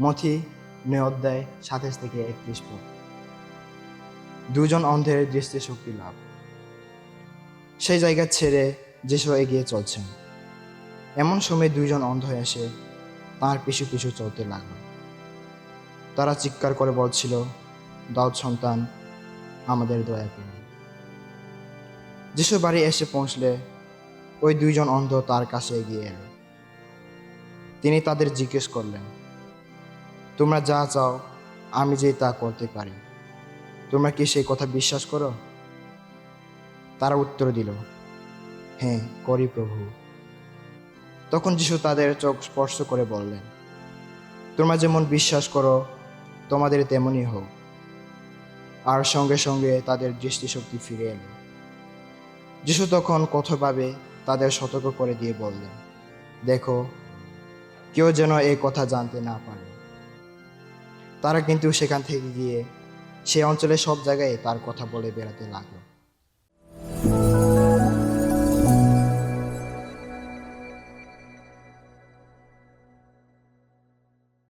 মথি নয় অধ্যায় সাতাশ থেকে একত্রিশ পদ দুজন অন্ধের দৃষ্টিশক্তি লাভ। সেই জায়গা ছেড়ে যেসব এগিয়ে চলছেন, এমন সময় দুইজন অন্ধ এসে তার পিছু পিছু চলতে লাগল। তারা চিৎকার করে বলছিল, দাউদ সন্তান, আমাদের দয়া করুন। যিশু বাড়ি এসে পৌঁছলে, ওই দুইজন অন্ধ তার কাছে এগিয়ে এলো। তিনি তাদের জিজ্ঞেস করলেন তোমরা যা চাও, আমি যে তা করতে পারি। তোমরা কি সেই কথা বিশ্বাস করো? তারা উত্তর দিল হ্যাঁ করি প্রভু। তখন যিশু তাদের চোখ স্পর্শ করে বললেন, তোমরা যেমন বিশ্বাস করো, তোমাদের তেমনই হোক। আর সঙ্গে সঙ্গে তাদের দৃষ্টিশক্তি ফিরে এলো। যিশু তখন কঠোরভাবে তাদের সতর্ক করে দিয়ে বললেন, দেখো, কেউ যেন এই কথা জানতে না পারে। তারা কিন্তু সেখান থেকে গিয়ে সে অঞ্চলে সব জায়গায় তার কথা বলে বেড়াতে লাগল।